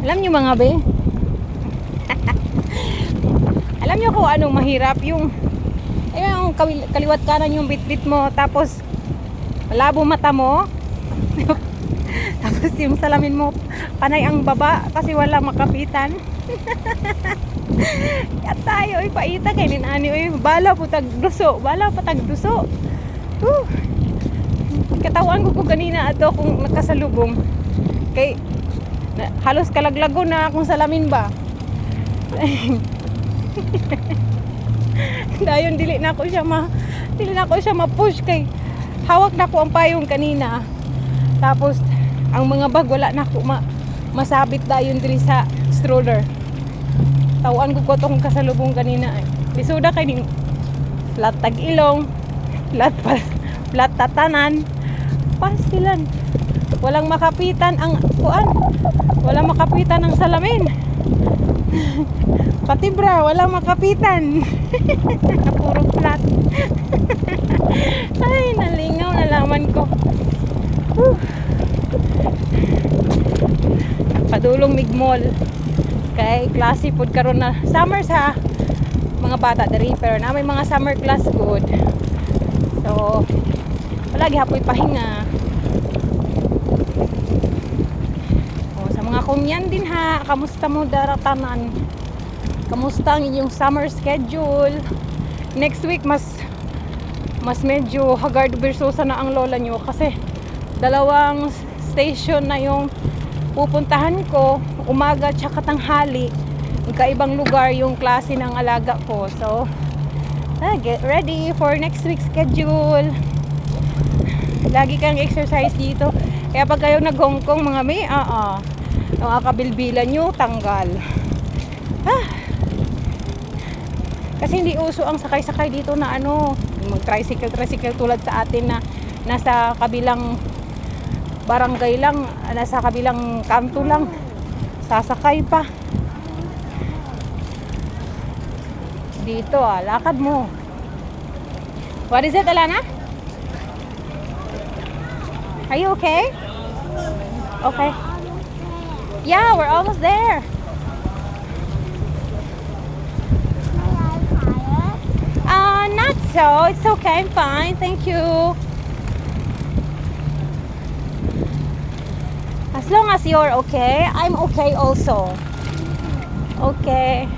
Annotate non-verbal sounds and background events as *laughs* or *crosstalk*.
Alam niyo mga be? *laughs* Alam niyo kung anong mahirap yung ay yung kaliwat kanan yung bitbit mo tapos malabo mata mo *laughs* tapos yung salamin mo panay ang baba kasi wala makapitan *laughs* At tayo ay paita kay ninani oy bala po tag duso bala pa tag duso Whew. katawan ko ko kanina ato kung nakasalubong kay na, halos kalaglago na akong salamin ba? *laughs* Dayon dili na ako siya ma dili na ako siya ma-push kay hawak na ko ang payong kanina. Tapos ang mga bag wala na ako ma masabit dayon diri sa stroller. Tawan ko ko tong kasalubong kanina ay lisuda kay ning flat tag ilong flat flat tatanan pastilan walang makapitan ang kuan. Walang makapitan ang salamin. *laughs* Pati bra walang makapitan. *laughs* Puro flat. *laughs* Ay nalingaw nalaman ko. Whew. padulong migmol. Kay klase pod karon na summer sa mga bata diri pero na may mga summer class good. So palagi hapoy pahinga kumyan din ha kamusta mo daratanan kamusta ang inyong summer schedule? Next week mas mas medyo haggard versosa na ang lola nyo kasi dalawang station na yung pupuntahan ko umaga tsaka tanghali. Magkaibang lugar yung klase ng alaga ko. So ah, get ready for next week's schedule. Lagi kang exercise dito. Kaya pag kayo nag Hong Kong mga may ah ah ang akabilbilan nyo tanggal ah kasi hindi uso ang sakay-sakay dito na ano mag tricycle tricycle tulad sa atin na nasa kabilang barangay lang, nasa kabilang kanto lang. Sasakay pa. Dito ah, lakad mo. What is it, Alana? Are you okay? Okay. Yeah, we're almost there. Uh, not so. It's okay. I'm fine. Thank you. As long as you're okay, I'm okay also. Okay.